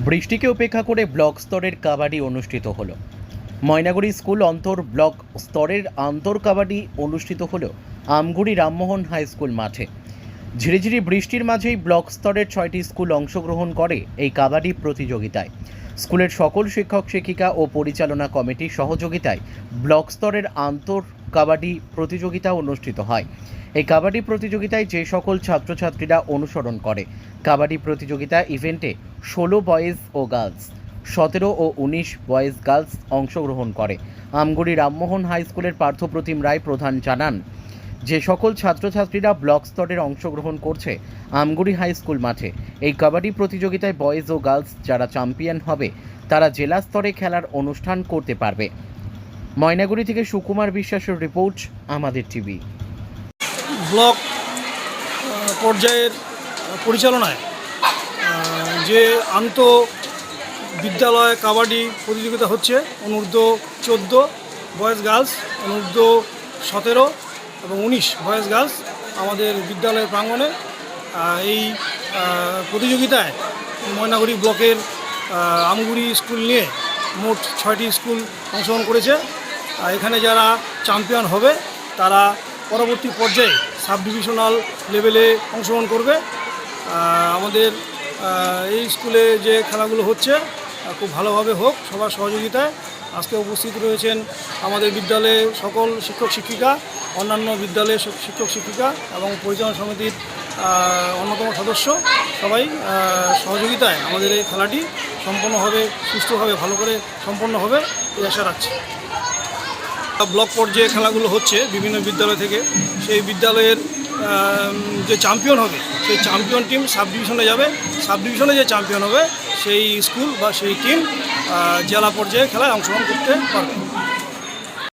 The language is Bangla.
বৃষ্টিকে উপেক্ষা করে ব্লক স্তরের কাবাডি অনুষ্ঠিত হলো। ময়নাগুড়ি স্কুল অন্তর ব্লক স্তরের আন্তর কাবাডি অনুষ্ঠিত হলো আমগুড়ি রামমোহন হাই স্কুল মাঠে। ঝিরিঝিরি বৃষ্টির মাঝেই ব্লক স্তরের ছয়টি স্কুল অংশগ্রহণ করে এই কাবাডি প্রতিযোগিতায়। স্কুলের সকল শিক্ষক, শিক্ষিকা ও পরিচালনা কমিটির সহযোগিতায় ব্লক স্তরের আন্তর কাবাডি প্রতিযোগিতা অনুষ্ঠিত হয়। এই কাবাডি প্রতিযোগিতায় যে সকল ছাত্রছাত্রীরা অনুসরণ করে, কাবাডি প্রতিযোগিতা ইভেন্টে ষোলো বয়েজ ও গার্লস, সতেরো ও উনিশ বয়েজ গার্লস অংশগ্রহণ করে। আমগুড়ি রামমোহন হাই স্কুলের পার্থপ্রতিম রায় প্রধান জানান, যে সকল ছাত্রছাত্রীরা ব্লক স্তরের অংশগ্রহণ করছে আমগুড়ি হাই স্কুল মাঠে, এই কাবাডি প্রতিযোগিতায় বয়েজ ও গার্লস যারা চ্যাম্পিয়ন হবে, তারা জেলা স্তরে খেলার অনুষ্ঠান করতে পারবে। ময়নাগুড়ি থেকে সুকুমার বিশ্বাসের রিপোর্ট, আমাদের টিভি। ব্লক পর্যায়ের পরিচালনায় যে আন্ত বিদ্যালয় কাবাডি প্রতিযোগিতা হচ্ছে, অনূর্ধ্ব চোদ্দ বয়েজ গার্লস, অনূর্ধ্ব সতেরো এবং উনিশ বয়েজ গার্লস আমাদের বিদ্যালয়ের প্রাঙ্গণে এই প্রতিযোগিতায় ময়নাগুড়ি ব্লকের আমগুড়ি স্কুল নিয়ে মোট ছয়টি স্কুল অংশগ্রহণ করেছে। এখানে যারা চ্যাম্পিয়ন হবে, তারা পরবর্তী পর্যায়ে সাব ডিভিশনাল লেভেলে অংশগ্রহণ করবে। আমাদের এই স্কুলে যে খেলাগুলো হচ্ছে খুব ভালোভাবে হোক সবার সহযোগিতায়। আজকে উপস্থিত রয়েছেন আমাদের বিদ্যালয়ে সকল শিক্ষক শিক্ষিকা, অন্যান্য বিদ্যালয়ের শিক্ষক শিক্ষিকা এবং পরিচালনা সমিতির অন্যতম সদস্য। সবাই সহযোগিতায় আমাদের এই খেলাটি সম্পন্ন হবে সুষ্ঠুভাবে, ভালো করে সম্পন্ন হবে, এই আশা রাখছি। ব্লক পর্যায়ে খেলাগুলো হচ্ছে বিভিন্ন বিদ্যালয় থেকে। সেই বিদ্যালয়ের যে চ্যাম্পিয়ন হবে, সেই চ্যাম্পিয়ন টিম সাব ডিভিশনে যাবে। সাব ডিভিশনে যে চ্যাম্পিয়ন হবে, সেই স্কুল বা সেই টিম জেলা পর্যায়ে খেলায় অংশগ্রহণ করতে পারবে।